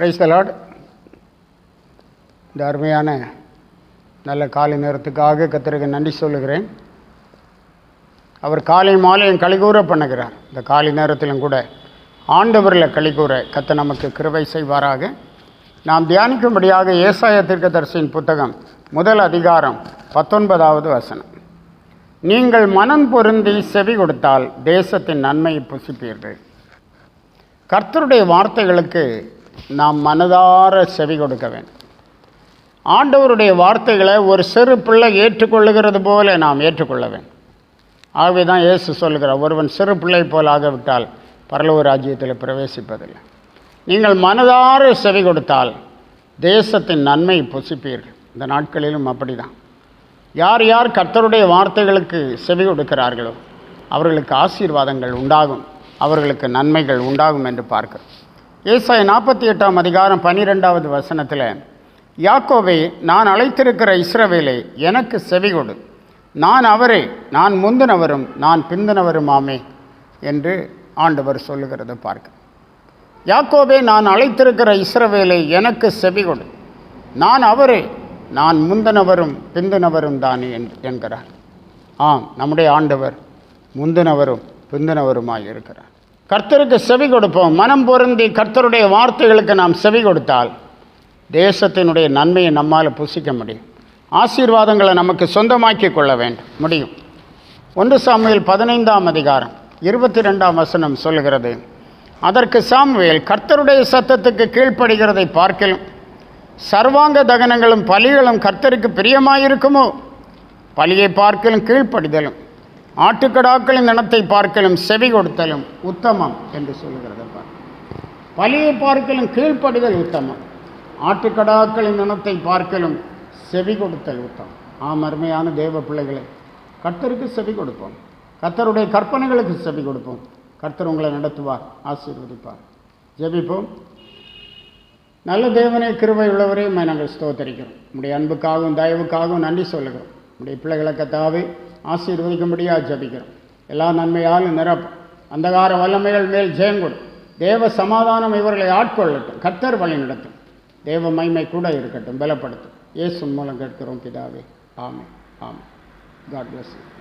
Price தலாட் இந்த அருமையான நல்ல காலை நேரத்துக்காக கத்தருக்கு நன்றி சொல்லுகிறேன். அவர் காலை மாலையும் கலிகூற பண்ணுகிறார். இந்த காலை நேரத்திலும் கூட ஆண்டவரில் கலிகூற கத்த நமக்கு கிருவை செய்வாராக. நாம் தியானிக்கும்படியாக ஏசாய தீர்க்கதரிசியின் புத்தகம் முதல் அதிகாரம் பத்தொன்பதாவது வசனம். நீங்கள் மனம் பொருந்தி செவி கொடுத்தால் தேசத்தின் நன்மையை புசிப்பீர்கள். கர்த்தருடைய வார்த்தைகளுக்கு நாம் மனதார செவி கொடுக்க வேண்டும். ஆண்டவருடைய வார்த்தைகளை ஒரு சிறு பிள்ளை ஏற்றுக்கொள்ளுகிறது போல நாம் ஏற்றுக்கொள்ள வேண்டும். ஆகவே தான் இயேசு சொல்லுகிறார் ஒருவன் சிறு பிள்ளை போல் ஆகவிட்டால் பரலோக ராஜ்யத்தில் பிரவேசிப்பதில்லை. நீங்கள் மனதார செவி கொடுத்தால் தேசத்தின் நன்மை புசிப்பீர்கள். இந்த நாட்களிலும் அப்படிதான். யார் யார் கர்த்தருடைய வார்த்தைகளுக்கு செவி கொடுக்கிறார்களோ அவர்களுக்கு ஆசீர்வாதங்கள் உண்டாகும். அவர்களுக்கு நன்மைகள் உண்டாகும் என்று பார்க்கிறோம். ஏசாய் நாற்பத்தி எட்டாம் அதிகாரம் பன்னிரெண்டாவது வசனத்தில் யாக்கோவே நான் அழைத்திருக்கிற இஸ்ரவேலை எனக்கு செவிகொடு. நான் அவரே நான் முந்தினவரும் நான் பிந்தினவருமாமே என்று ஆண்டவர் சொல்லுகிறத பார்க்க. யாக்கோவே நான் அழைத்திருக்கிற இஸ்ரவேலை எனக்கு செவிகொடு. நான் அவரே நான் முந்தினவரும் பிந்தினவரும் தானே என்- என்கிறார். ஆம் நம்முடைய ஆண்டவர் முந்தினவரும் பிந்தினவருமாய் இருக்கிறார் கர்த்தருக்கு செவி கொடுப்போம். மனம் பொருந்தி கர்த்தருடைய வார்த்தைகளுக்கு நாம் செவி கொடுத்தால் தேசத்தினுடைய நன்மையை நம்மால் புசிக்க முடியும். ஆசீர்வாதங்களை நமக்கு சொந்தமாக்கி கொள்ள வேண்டும். முடியும். ஒன்று சாமுவேல் பதினைந்தாம் அதிகாரம் இருபத்தி ரெண்டாம் வசனம் சொல்லுகிறது. அதற்கு சாமுவேல் கர்த்தருடைய சத்தத்துக்கு கீழ்ப்படுகிறதை பார்க்கலும் சர்வாங்க தகனங்களும் பலிகளும் கர்த்தருக்கு பிரியமாயிருக்குமோ? பலியை பார்க்கலும் கீழ்ப்படிதலும். ஆட்டுக்கடாக்களின் இனத்தை பார்க்கலும் செவி கொடுத்தலும் உத்தமம் என்று சொல்லுகிறது பலியை பார்க்கலும் கீழ்ப்படுதல் உத்தமம். ஆட்டுக்கடாக்களின் இனத்தை பார்க்கலும் செவி கொடுத்தல் உத்தமம். ஆம் அருமையான தேவ பிள்ளைகளை கர்த்தருக்கு செவி கொடுப்போம். கர்த்தருடைய கற்பனைகளுக்கு செவி கொடுப்போம். கர்த்தர் உங்களை நடத்துவார் ஆசீர்வதிப்பார். ஜெபிப்போம். நல்ல தேவனே கிருவை உள்ளவரையும் நாங்கள் ஸ்தோத்தரிக்கிறோம். உடைய அன்புக்காகவும் தயவுக்காகவும் நன்றி சொல்லுகிறோம். உடைய பிள்ளைகளை கத்தாவே ஆசீர்வதிக்கும்படியாக ஜபிக்கிறோம். எல்லா நன்மையாலும் நிரப்பும். அந்தகார வல்லமைகள் மேல் ஜெயங்கொடு தேவ சமாதானம் இவர்களை ஆட்கொள்ளட்டும். கர்த்தர் வழி நடத்தும். தேவ மைமை கூட இருக்கட்டும். பலப்படுத்தும். இயேசு மூலம் கேட்கிறோம் பிதாவே. ஆமாம் ஆமாம் காட் பிளஸ்